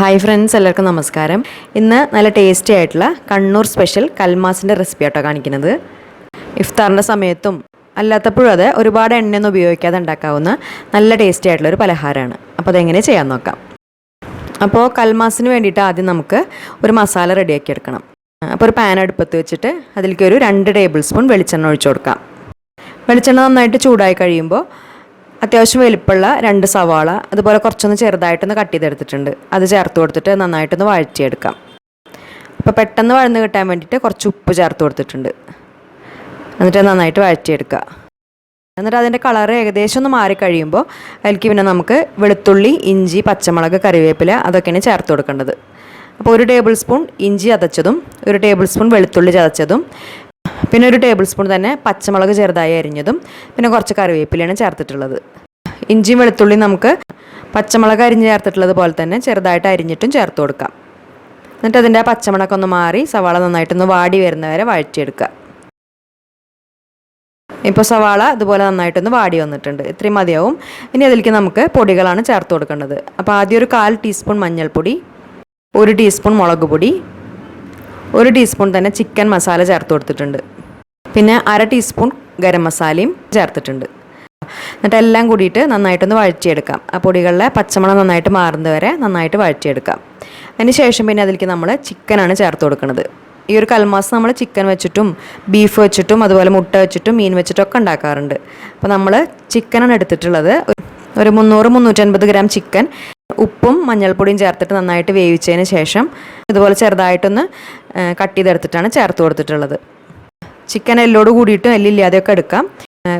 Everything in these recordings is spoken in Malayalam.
ഹായ് ഫ്രണ്ട്സ് എല്ലാവർക്കും നമസ്കാരം. ഇന്ന് നല്ല ടേസ്റ്റി ആയിട്ടുള്ള കണ്ണൂർ സ്പെഷ്യൽ കൽമാസിന്റെ റെസിപ്പി ആട്ടോ കാണിക്കുന്നത്. ഇഫ്താറിന്റെ സമയത്തും അല്ലാത്തപ്പോഴും അത് ഒരുപാട് എണ്ണയൊന്നും ഉപയോഗിക്കാതെ ഉണ്ടാക്കാവുന്ന നല്ല ടേസ്റ്റി ആയിട്ടുള്ള ഒരു പലഹാരമാണ്. അപ്പോൾ അതെങ്ങനെ ചെയ്യാൻ നോക്കാം. അപ്പോൾ കൽമാസിന് വേണ്ടിയിട്ട് ആദ്യം നമുക്ക് ഒരു മസാല റെഡിയാക്കി എടുക്കണം. അപ്പോൾ ഒരു പാൻ അടുപ്പത്ത് വെച്ചിട്ട് അതിലേക്ക് ഒരു രണ്ട് ടേബിൾ സ്പൂൺ വെളിച്ചെണ്ണ ഒഴിച്ചു കൊടുക്കാം. വെളിച്ചെണ്ണ നന്നായിട്ട് ചൂടായി കഴിയുമ്പോൾ അത്യാവശ്യം വലിപ്പമുള്ള രണ്ട് സവാള അതുപോലെ കുറച്ചൊന്ന് ചെറുതായിട്ടൊന്ന് കട്ട് ചെയ്തെടുത്തിട്ടുണ്ട്. അത് ചേർത്ത് കൊടുത്തിട്ട് നന്നായിട്ടൊന്ന് വഴറ്റിയെടുക്കാം. അപ്പോൾ പെട്ടെന്ന് വഴന്ന് കിട്ടാൻ വേണ്ടിയിട്ട് കുറച്ച് ഉപ്പ് ചേർത്ത് കൊടുത്തിട്ടുണ്ട്. എന്നിട്ട് നന്നായിട്ട് വഴറ്റിയെടുക്കുക എന്നിട്ട് അതിന്റെ കളർ ഏകദേശം ഒന്ന് മാറിക്കഴിയുമ്പോൾ അതിലേക്ക് പിന്നെ നമുക്ക് വെളുത്തുള്ളി ഇഞ്ചി പച്ചമുളക് കറിവേപ്പില അതൊക്കെയാണ് ചേർത്ത് കൊടുക്കേണ്ടത്. അപ്പോൾ ഒരു ടേബിൾ സ്പൂൺ ഇഞ്ചി അതച്ചതും ഒരു ടേബിൾ സ്പൂൺ വെളുത്തുള്ളി ചതച്ചതും പിന്നെ ഒരു ടേബിൾ സ്പൂൺ തന്നെ പച്ചമുളക് ചെറുതായി അരിഞ്ഞതും പിന്നെ കുറച്ച് കറിവേപ്പിലയാണ് ചേർത്തിട്ടുള്ളത്. ഇഞ്ചിയും വെളുത്തുള്ളിയും നമുക്ക് പച്ചമുളക് അരിഞ്ഞ് ചേർത്തിട്ടുള്ളത് പോലെ തന്നെ ചെറുതായിട്ട് അരിഞ്ഞിട്ടും ചേർത്ത് കൊടുക്കാം. എന്നിട്ട് അതിന്റെ പച്ചമുളകൊക്കെ ഒന്ന് മാറി സവാള നന്നായിട്ടൊന്ന് വാടി വരുന്നവരെ വഴറ്റിയെടുക്കുക. ഇപ്പോൾ സവാള ഇതുപോലെ നന്നായിട്ടൊന്ന് വാടി വന്നിട്ടുണ്ട്. ഇത്രയും മതിയാവും. ഇനി അതിലേക്ക് നമുക്ക് പൊടികളാണ് ചേർത്ത് കൊടുക്കേണ്ടത്. അപ്പോൾ ആദ്യം ഒരു കാൽ ടീസ്പൂൺ മഞ്ഞൾപ്പൊടി ഒരു ടീസ്പൂൺ മുളക് പൊടി ഒരു ടീസ്പൂൺ തന്നെ ചിക്കൻ മസാല ചേർത്ത് കൊടുത്തിട്ടുണ്ട്. പിന്നെ അര ടീസ്പൂൺ ഗരം മസാലയും ചേർത്തിട്ടുണ്ട്. എന്നിട്ട് എല്ലാം കൂടിയിട്ട് നന്നായിട്ടൊന്ന് വഴറ്റിയെടുക്കാം. ആ പൊടികളിലെ പച്ചമണം നന്നായിട്ട് മാറുന്നത് വരെ നന്നായിട്ട് വഴറ്റിയെടുക്കാം. അതിന് ശേഷം പിന്നെ അതിലേക്ക് നമ്മൾ ചിക്കനാണ് ചേർത്ത് കൊടുക്കുന്നത്. ഈ ഒരു കൽമാസ് നമ്മൾ ചിക്കൻ വെച്ചിട്ടും ബീഫ് വെച്ചിട്ടും അതുപോലെ മുട്ട വെച്ചിട്ടും മീൻ വെച്ചിട്ടും ഒക്കെ ഉണ്ടാക്കാറുണ്ട്. അപ്പോൾ നമ്മൾ ചിക്കനാണ് എടുത്തിട്ടുള്ളത്. ഒരു മുന്നൂറ് മുന്നൂറ്റൻപത് ഗ്രാം ചിക്കൻ ഉപ്പും മഞ്ഞൾപ്പൊടിയും ചേർത്തിട്ട് നന്നായിട്ട് വേവിച്ചതിന് ശേഷം ഇതുപോലെ ചെറുതായിട്ടൊന്ന് കട്ട് ചെയ്തെടുത്തിട്ടാണ് ചേർത്ത് കൊടുത്തിട്ടുള്ളത്. ചിക്കൻ എല്ലോട് കൂടിയിട്ടും എല്ലില്ലാതെയൊക്കെ എടുക്കാം.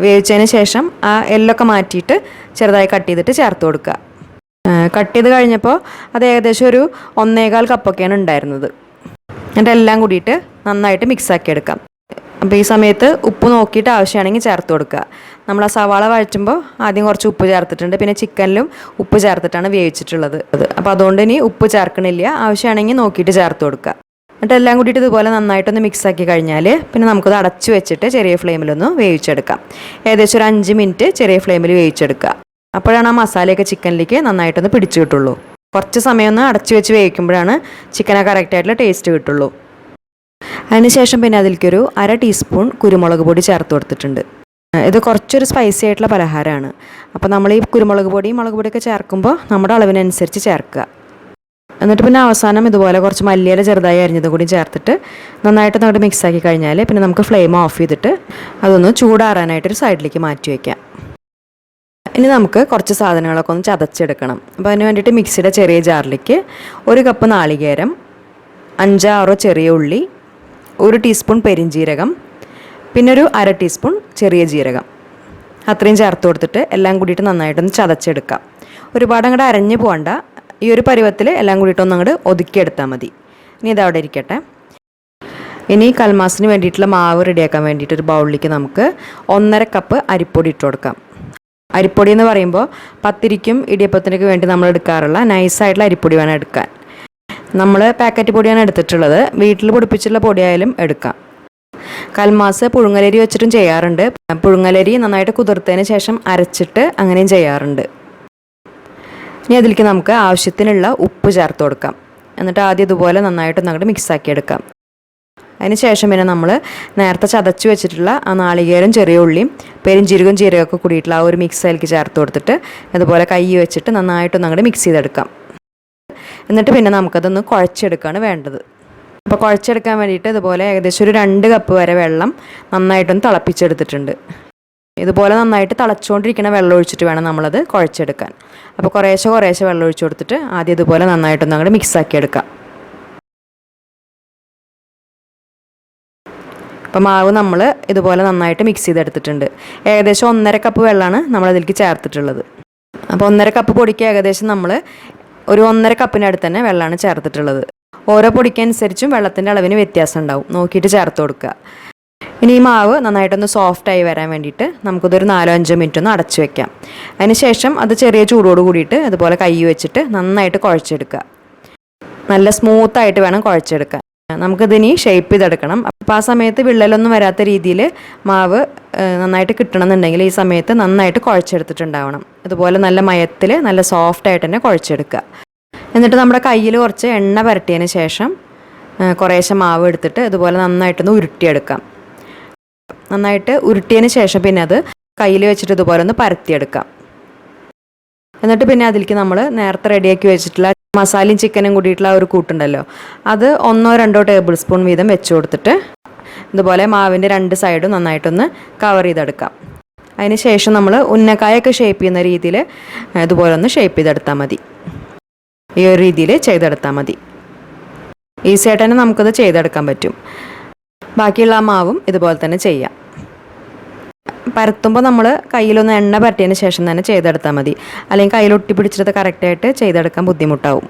വേവിച്ചതിന് ശേഷം ആ എല്ലൊക്കെ മാറ്റിയിട്ട് ചെറുതായി കട്ട് ചെയ്തിട്ട് ചേർത്ത് കൊടുക്കുക. കട്ട് ചെയ്ത് കഴിഞ്ഞപ്പോൾ അത് ഏകദേശം ഒരു ഒന്നേകാൽ കപ്പൊക്കെയാണ് ഉണ്ടായിരുന്നത്. എന്നിട്ട് എല്ലാം കൂടിയിട്ട് നന്നായിട്ട് മിക്സാക്കി എടുക്കാം. അപ്പോൾ ഈ സമയത്ത് ഉപ്പ് നോക്കിയിട്ട് ആവശ്യമാണെങ്കിൽ ചേർത്ത് കൊടുക്കുക. നമ്മൾ ആ സവാള വഴറ്റുമ്പോൾ ആദ്യം കുറച്ച് ഉപ്പ് ചേർത്തിട്ടുണ്ട്. പിന്നെ ചിക്കനിലും ഉപ്പ് ചേർത്തിട്ടാണ് വേവിച്ചിട്ടുള്ളത്. അപ്പോൾ അതുകൊണ്ട് ഇനി ഉപ്പ് ചേർക്കണില്ല. ആവശ്യമാണെങ്കിൽ നോക്കിയിട്ട് ചേർത്ത് കൊടുക്കുക. എന്നിട്ട് എല്ലാം കൂടിയിട്ട് ഇതുപോലെ നന്നായിട്ടൊന്ന് മിക്സ് ആക്കി കഴിഞ്ഞാൽ പിന്നെ നമുക്കത് അടച്ചു വെച്ചിട്ട് ചെറിയ ഫ്ലെയിമിലൊന്ന് വേവിച്ചെടുക്കാം. ഏകദേശം ഒരു അഞ്ച് മിനിറ്റ് ചെറിയ ഫ്ലെയിമിൽ വേവിച്ചെടുക്കുക. അപ്പോഴാണ് ആ മസാലയൊക്കെ ചിക്കനിലേക്ക് നന്നായിട്ടൊന്ന് പിടിച്ചു കിട്ടുള്ളൂ. കുറച്ച് സമയം ഒന്ന് അടച്ചു വെച്ച് വേവിക്കുമ്പോഴാണ് ചിക്കനെ കറക്റ്റായിട്ടുള്ള ടേസ്റ്റ് കിട്ടുള്ളൂ. അതിനുശേഷം പിന്നെ അതിലേക്കൊരു അര ടീസ്പൂൺ കുരുമുളക് പൊടി ചേർത്ത് കൊടുത്തിട്ടുണ്ട്. ഇത് കുറച്ചൊരു സ്പൈസി ആയിട്ടുള്ള പലഹാരമാണ്. അപ്പോൾ നമ്മൾ ഈ കുരുമുളക് പൊടി മുളക് പൊടിയൊക്കെ ചേർക്കുമ്പോൾ നമ്മുടെ അളവിനനുസരിച്ച് ചേർക്കുക. എന്നിട്ട് പിന്നെ അവസാനം ഇതുപോലെ കുറച്ച് മല്ലിയില ചെറുതായി അരിഞ്ഞത് കൂടി ചേർത്തിട്ട് നന്നായിട്ട് അങ്ങോട്ട് മിക്സ് ആക്കി കഴിഞ്ഞാൽ പിന്നെ നമുക്ക് ഫ്ലെയിം ഓഫ് ചെയ്തിട്ട് അതൊന്ന് ചൂടാറാനായിട്ടൊരു സൈഡിലേക്ക് മാറ്റി വയ്ക്കാം ഇനി നമുക്ക് കുറച്ച് സാധനങ്ങളൊക്കെ ഒന്ന് ചതച്ചെടുക്കണം. അപ്പോൾ അതിന് വേണ്ടിയിട്ട് മിക്സിയുടെ ചെറിയ ജാറിലേക്ക് ഒരു കപ്പ് നാളികേരം അഞ്ചാറോ ചെറിയ ഉള്ളി ഒരു ടീസ്പൂൺ പെരിഞ്ജീരകം പിന്നെ ഒരു അര ടീസ്പൂൺ ചെറിയ ജീരകം. അത്രയും ചേർത്ത് കൊടുത്തിട്ട് എല്ലാം കൂടിയിട്ട് നന്നായിട്ടൊന്ന് ചതച്ചെടുക്കാം. ഒരുപാട് അങ്ങോട്ട് അരഞ്ഞു പോകണ്ട ഈ ഒരു പരുവത്തിൽ എല്ലാം കൂടിയിട്ടൊന്ന് അങ്ങോട്ട് ഒതുക്കിയെടുത്താൽ മതി. ഇനി ഇതവിടെ ഇരിക്കട്ടെ. ഇനി കൽമാസിന് വേണ്ടിയിട്ടുള്ള മാവ് റെഡിയാക്കാൻ വേണ്ടിയിട്ട് ഒരു ബൗളിലേക്ക് നമുക്ക് ഒന്നര കപ്പ് അരിപ്പൊടി ഇട്ട് കൊടുക്കാം. അരിപ്പൊടി എന്ന് പറയുമ്പോൾ പത്തിരിക്കും ഇടിയപ്പത്തിനൊക്കെ വേണ്ടി നമ്മൾ എടുക്കാറുള്ള നൈസായിട്ടുള്ള അരിപ്പൊടി വേണം എടുക്കാൻ. നമ്മൾ പാക്കറ്റ് പൊടിയാണ് എടുത്തിട്ടുള്ളത്. വീട്ടിൽ പൊടിപ്പിച്ചുള്ള പൊടിയായാലും എടുക്കാം. കൽമാസ് പുഴുങ്ങലരി വെച്ചിട്ടും ചെയ്യാറുണ്ട്. പുഴുങ്ങലരി നന്നായിട്ട് കുതിർത്തതിന് ശേഷം അരച്ചിട്ട് അങ്ങനെയും ചെയ്യാറുണ്ട്. ഇനി അതിലേക്ക് നമുക്ക് ആവശ്യത്തിനുള്ള ഉപ്പ് ചേർത്ത് കൊടുക്കാം. എന്നിട്ട് ആദ്യം ഇതുപോലെ നന്നായിട്ട് അങ്ങോട്ട് മിക്സാക്കി എടുക്കാം. അതിന് ശേഷം പിന്നെ നമ്മൾ നേരത്തെ ചതച്ച് വെച്ചിട്ടുള്ള ആ നാളികേരം ചെറിയ ഉള്ളിയും ജീരകം ജീരകമൊക്കെ കൂടിയിട്ടുള്ള ആ ഒരു മിക്സ് അതിലേക്ക് ചേർത്ത് കൊടുത്തിട്ട് അതുപോലെ കൈ വെച്ചിട്ട് നന്നായിട്ടൊന്ന് അങ്ങോട്ട് മിക്സ് ചെയ്തെടുക്കാം. എന്നിട്ട് പിന്നെ നമുക്കതൊന്ന് കുഴച്ചെടുക്കുകയാണ് വേണ്ടത്. അപ്പോൾ കുഴച്ചെടുക്കാൻ വേണ്ടിയിട്ട് ഇതുപോലെ ഏകദേശം ഒരു രണ്ട് കപ്പ് വരെ വെള്ളം നന്നായിട്ടൊന്ന് തിളപ്പിച്ചെടുത്തിട്ടുണ്ട്. ഇതുപോലെ നന്നായിട്ട് തിളച്ചുകൊണ്ടിരിക്കുന്ന വെള്ളം ഒഴിച്ചിട്ട് വേണം നമ്മളത് കുഴച്ചെടുക്കാൻ. അപ്പോൾ കുറേശ്ശെ കുറേശ്ശെ വെള്ളം ഒഴിച്ചു കൊടുത്തിട്ട് ആദ്യം ഇതുപോലെ നന്നായിട്ടൊന്ന് അങ്ങോട്ട് മിക്സാക്കി എടുക്കാം. അപ്പോൾ മാവ് നമ്മൾ ഇതുപോലെ നന്നായിട്ട് മിക്സ് ചെയ്തെടുത്തിട്ടുണ്ട്. ഏകദേശം ഒന്നര കപ്പ് വെള്ളമാണ് നമ്മളതിലേക്ക് ചേർത്തിട്ടുള്ളത്. അപ്പോൾ ഒന്നര കപ്പ് പൊടിക്ക് ഏകദേശം നമ്മൾ ഒരു ഒന്നര കപ്പിനടുത്ത് തന്നെ വെള്ളമാണ് ചേർത്തിട്ടുള്ളത്. ഓരോ പൊടിക്കനുസരിച്ചും വെള്ളത്തിന്റെ അളവിന് വ്യത്യാസം ഉണ്ടാവും. നോക്കിയിട്ട് ചേർത്ത് കൊടുക്കുക. ഇനി ഈ മാവ് നന്നായിട്ടൊന്ന് സോഫ്റ്റായി വരാൻ വേണ്ടിയിട്ട് നമുക്കിതൊരു നാലോ അഞ്ചോ മിനിറ്റ് ഒന്ന് അടച്ചു വെക്കാം. അതിനുശേഷം അത് ചെറിയ ചൂടോട് കൂടിയിട്ട് അതുപോലെ കൈ വെച്ചിട്ട് നന്നായിട്ട് കുഴച്ചെടുക്കുക. നല്ല സ്മൂത്തായിട്ട് വേണം കുഴച്ചെടുക്കാൻ. നമുക്കിതിനി ഷേപ്പ് ചെയ്തെടുക്കണം. അപ്പോൾ ആ സമയത്ത് വിള്ളലൊന്നും വരാത്ത രീതിയിൽ മാവ് നന്നായിട്ട് കിട്ടണമെന്നുണ്ടെങ്കിൽ ഈ സമയത്ത് നന്നായിട്ട് കുഴച്ചെടുത്തിട്ടുണ്ടാവണം. അതുപോലെ നല്ല മയത്തിൽ നല്ല സോഫ്റ്റായിട്ട് തന്നെ കുഴച്ചെടുക്കുക. എന്നിട്ട് നമ്മുടെ കയ്യിൽ കുറച്ച് എണ്ണ പുരട്ടിയതിന് ശേഷം കുറേശ്ശെ മാവ് എടുത്തിട്ട് ഇതുപോലെ നന്നായിട്ടൊന്ന് ഉരുട്ടിയെടുക്കാം. നന്നായിട്ട് ഉരുട്ടിയതിന് ശേഷം പിന്നെ അത് കയ്യിൽ വെച്ചിട്ട് ഇതുപോലെ ഒന്ന് പരത്തിയെടുക്കാം. എന്നിട്ട് പിന്നെ അതിലേക്ക് നമ്മൾ നേരത്തെ റെഡിയാക്കി വെച്ചിട്ടുള്ള മസാലയും ചിക്കനും കൂടിയിട്ടുള്ള ഒരു കൂട്ടുണ്ടല്ലോ അത് ഒന്നോ രണ്ടോ ടേബിൾ സ്പൂൺ വീതം വെച്ച് കൊടുത്തിട്ട് ഇതുപോലെ മാവിന്റെ രണ്ട് സൈഡും നന്നായിട്ടൊന്ന് കവർ ചെയ്തെടുക്കാം. അതിന് ശേഷം നമ്മൾ ഉന്നക്കായൊക്കെ ഷേപ്പ് ചെയ്യുന്ന രീതിയിൽ ഇതുപോലെ ഒന്ന് ഷേപ്പ് ചെയ്തെടുത്താൽ മതി. ഈ ഒരു രീതിയിൽ ചെയ്തെടുത്താൽ മതി. ഈസി ആയിട്ട് തന്നെ നമുക്കത് ചെയ്തെടുക്കാൻ പറ്റും. ബാക്കിയുള്ള ആ മാവും ഇതുപോലെ തന്നെ ചെയ്യാം. പരത്തുമ്പോൾ നമ്മൾ കയ്യിലൊന്ന് എണ്ണ പരട്ടിയതിന് ശേഷം തന്നെ ചെയ്തെടുത്താൽ മതി. അല്ലെങ്കിൽ കയ്യിൽ ഒട്ടി പിടിച്ചിട്ട് കറക്റ്റായിട്ട് ചെയ്തെടുക്കാൻ ബുദ്ധിമുട്ടാവും.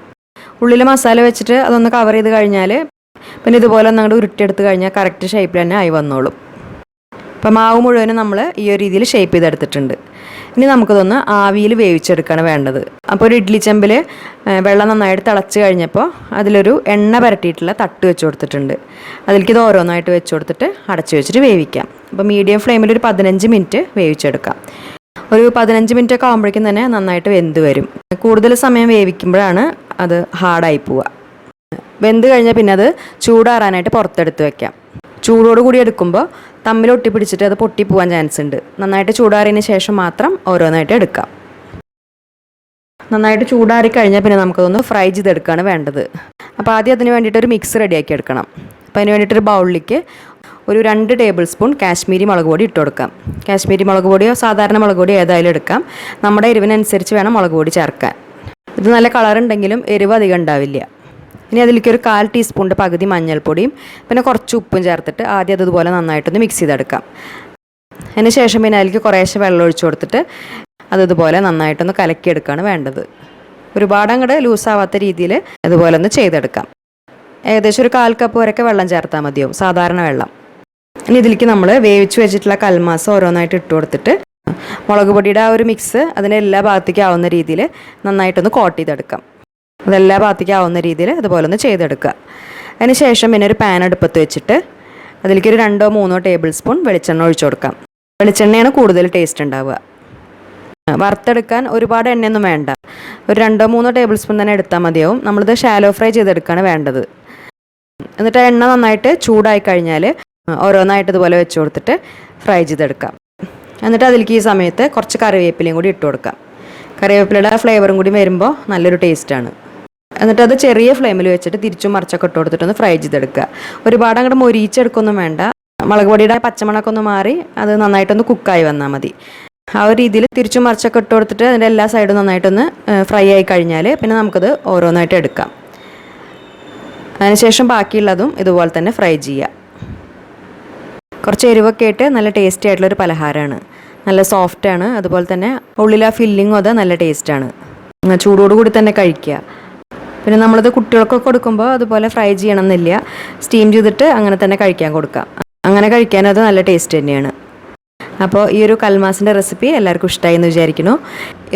ഉള്ളിൽ മസാല വെച്ചിട്ട് അതൊന്ന് കവർ ചെയ്ത് കഴിഞ്ഞാൽ പിന്നെ ഇതുപോലെ ഒന്ന് അങ്ങോട്ട് ഉരുട്ടിയെടുത്ത് കഴിഞ്ഞാൽ കറക്റ്റ് ഷേപ്പിൽ തന്നെ ആയി വന്നോളും. അപ്പം മാവ് മുഴുവനും നമ്മൾ ഈ ഒരു രീതിയിൽ ഷേപ്പ് ചെയ്തെടുത്തിട്ടുണ്ട്. ഇനി നമുക്കതൊന്ന് ആവിയിൽ വേവിച്ചെടുക്കുകയാണ് വേണ്ടത്. അപ്പോൾ ഒരു ഇഡ്ഡലി ചെമ്പിൽ വെള്ളം നന്നായിട്ട് തിളച്ച് കഴിഞ്ഞപ്പോൾ അതിലൊരു എണ്ണ പരട്ടിയിട്ടുള്ള തട്ട് വെച്ച് കൊടുത്തിട്ടുണ്ട്. അതിലേക്ക് ഇത് ഓരോന്നായിട്ട് വെച്ച് കൊടുത്തിട്ട് അടച്ചു വെച്ചിട്ട് വേവിക്കാം. അപ്പോൾ മീഡിയം ഫ്ലെയിമിൽ ഒരു പതിനഞ്ച് മിനിറ്റ് വേവിച്ചെടുക്കാം. ഒരു പതിനഞ്ച് മിനിറ്റ് ഒക്കെ ആകുമ്പോഴേക്കും തന്നെ നന്നായിട്ട് വെന്ത് വരും. കൂടുതൽ സമയം വേവിക്കുമ്പോഴാണ് അത് ഹാർഡായി പോവുക. വെന്ത് കഴിഞ്ഞാൽ പിന്നെ അത് ചൂടാറാനായിട്ട് പുറത്തെടുത്ത് വെക്കാം. ചൂടോട് കൂടി എടുക്കുമ്പോൾ തമ്മിൽ ഒട്ടിപ്പിടിച്ചിട്ട് അത് പൊട്ടിപ്പോവാൻ ചാൻസ് ഉണ്ട്. നന്നായിട്ട് ചൂടാറിയതിന് ശേഷം മാത്രം ഓരോന്നായിട്ട് എടുക്കാം. നന്നായിട്ട് ചൂടാറി കഴിഞ്ഞാൽ പിന്നെ നമുക്കതൊന്ന് ഫ്രൈ ചെയ്തെടുക്കുകയാണ് വേണ്ടത്. അപ്പോൾ ആദ്യം അതിന് വേണ്ടിയിട്ട് ഒരു മിക്സ് റെഡിയാക്കി എടുക്കണം. അപ്പോൾ അതിന് വേണ്ടിയിട്ടൊരു ബൗളിലേക്ക് ഒരു രണ്ട് ടേബിൾ സ്പൂൺ കാശ്മീരി മുളക് പൊടി ഇട്ട് കൊടുക്കാം. കാശ്മീരി മുളക് പൊടിയോ സാധാരണ മുളക് പൊടിയോ ഏതായാലും എടുക്കാം. നമ്മുടെ എരിവിനനുസരിച്ച് വേണം മുളക് പൊടി ചേർക്കാൻ. ഇത് നല്ല കളർ ഉണ്ടെങ്കിലും എരിവ് അധികം ഉണ്ടാവില്ല. ഇനി അതിലേക്ക് ഒരു കാൽ ടീസ്പൂണിന്റെ പകുതി മഞ്ഞൾപ്പൊടിയും പിന്നെ കുറച്ച് ഉപ്പും ചേർത്തിട്ട് ആദ്യം അതുപോലെ നന്നായിട്ടൊന്ന് മിക്സ് ചെയ്തെടുക്കാം. അതിന് ശേഷം പിന്നെ അതിലേക്ക് കുറേശ്ശെ വെള്ളം ഒഴിച്ചു കൊടുത്തിട്ട് അതുപോലെ നന്നായിട്ടൊന്ന് കലക്കിയെടുക്കുകയാണ് വേണ്ടത്. ഒരുപാട് അങ്ങോട്ട് ലൂസാവാത്ത രീതിയിൽ അതുപോലെ ഒന്ന് ചെയ്തെടുക്കാം. ഏകദേശം ഒരു കാൽ കപ്പ് വരെയൊക്കെ വെള്ളം ചേർത്താൽ മതിയാവും സാധാരണ വെള്ളം. ഇനി ഇതിലേക്ക് നമ്മൾ വേവിച്ച് വെച്ചിട്ടുള്ള കൽമാസ് ഓരോന്നായിട്ട് ഇട്ട് കൊടുത്തിട്ട് മുളക് പൊടിയുടെ ആ ഒരു മിക്സ് അതിന്റെ എല്ലാ ഭാഗത്തേക്കും ആവുന്ന രീതിയിൽ നന്നായിട്ടൊന്ന് കോട്ട് ചെയ്തെടുക്കാം. അതെല്ലാ ഭാഗത്തേക്കും രീതിയിൽ അതുപോലെ ഒന്ന് ചെയ്തെടുക്കുക. അതിന് ശേഷം പിന്നെ ഒരു പാൻ അടുപ്പത്ത് വെച്ചിട്ട് അതിലേക്ക് ഒരു രണ്ടോ മൂന്നോ ടേബിൾ സ്പൂൺ വെളിച്ചെണ്ണ ഒഴിച്ചു കൊടുക്കാം. വെളിച്ചെണ്ണയാണ് കൂടുതൽ ടേസ്റ്റ് ഉണ്ടാവുക. വറുത്തെടുക്കാൻ ഒരുപാട് എണ്ണയൊന്നും വേണ്ട. ഒരു രണ്ടോ മൂന്നോ ടേബിൾ സ്പൂൺ തന്നെ എടുത്താൽ മതിയാവും. നമ്മളിത് ഷാലോ ഫ്രൈ ചെയ്തെടുക്കുകയാണ് വേണ്ടത്. എന്നിട്ട് എണ്ണ നന്നായിട്ട് ചൂടായി കഴിഞ്ഞാൽ ഓരോന്നായിട്ട് ഇതുപോലെ വെച്ച് കൊടുത്തിട്ട് ഫ്രൈ ചെയ്തെടുക്കാം. എന്നിട്ട് അതിലേക്ക് ഈ സമയത്ത് കുറച്ച് കറിവേപ്പിലയും കൂടി ഇട്ട് കൊടുക്കാം. കറിവേപ്പിലയുടെ ഫ്ലേവറും കൂടി വരുമ്പോൾ നല്ലൊരു ടേസ്റ്റാണ് എന്നിട്ട് അത് ചെറിയ ഫ്ലെയിമിൽ വെച്ചിട്ട് തിരിച്ചും മറിച്ചൊക്കെ ഇട്ട് കൊടുത്തിട്ടൊന്ന് ഫ്രൈ ചെയ്തെടുക്കുക. ഒരുപാട് അങ്ങോട്ട് മൊരിയിച്ചെടുക്കൊന്നും വേണ്ട. മുളക് പൊടിയുടെ പച്ചമണമൊക്കെ ഒന്ന് മാറി അത് നന്നായിട്ടൊന്ന് കുക്കായി വന്നാൽ മതി. ആ ഒരു രീതിയിൽ തിരിച്ചും മറിച്ചൊക്കെ ഇട്ട് കൊടുത്തിട്ട് അതിന്റെ എല്ലാ സൈഡും നന്നായിട്ടൊന്ന് ഫ്രൈ ആയി കഴിഞ്ഞാൽ പിന്നെ നമുക്കത് ഓരോന്നായിട്ട് എടുക്കാം. അതിനുശേഷം ബാക്കിയുള്ളതും ഇതുപോലെ തന്നെ ഫ്രൈ ചെയ്യുക. കുറച്ച് എരിവൊക്കെ ആയിട്ട് നല്ല ടേസ്റ്റി ആയിട്ടുള്ളൊരു പലഹാരമാണ്. നല്ല സോഫ്റ്റാണ്. അതുപോലെ തന്നെ ഉള്ളിലെ ഫില്ലിങ്ങും അത് നല്ല ടേസ്റ്റാണ്. ചൂടോടുകൂടി തന്നെ കഴിക്കുക. പിന്നെ നമ്മളത് കുട്ടികൾക്കൊക്കെ കൊടുക്കുമ്പോൾ അതുപോലെ ഫ്രൈ ചെയ്യണം എന്നില്ല സ്റ്റീം ചെയ്തിട്ട് അങ്ങനെ തന്നെ കഴിക്കാൻ കൊടുക്കാം. അങ്ങനെ കഴിക്കാൻ അത് നല്ല ടേസ്റ്റ് തന്നെയാണ്. അപ്പോൾ ഈ ഒരു കൽമാസിന്റെ റെസിപ്പി എല്ലാവർക്കും ഇഷ്ടമായി എന്ന് വിചാരിക്കുന്നു.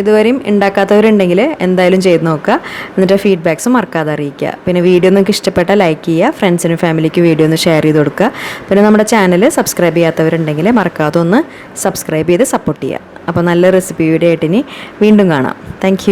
ഇതുവരെയും ഉണ്ടാക്കാത്തവരുണ്ടെങ്കിൽ എന്തായാലും ചെയ്ത് നോക്കുക. എന്നിട്ട് ഫീഡ്ബാക്സ് മറക്കാതെ അറിയിക്കുക. പിന്നെ വീഡിയോ നിങ്ങൾക്ക് ഇഷ്ടപ്പെട്ടാൽ ലൈക്ക് ചെയ്യുക. ഫ്രണ്ട്സിനും ഫാമിലിക്ക് വീഡിയോ ഒന്ന് ഷെയർ ചെയ്ത് കൊടുക്കുക. പിന്നെ നമ്മുടെ ചാനൽ സബ്സ്ക്രൈബ് ചെയ്യാത്തവരുണ്ടെങ്കിൽ മറക്കാതെ ഒന്ന് സബ്സ്ക്രൈബ് ചെയ്ത് സപ്പോർട്ട് ചെയ്യുക. അപ്പോൾ നല്ല റെസിപ്പി വീഡിയോ ആയിട്ട് ഇനി വീണ്ടും കാണാം. താങ്ക്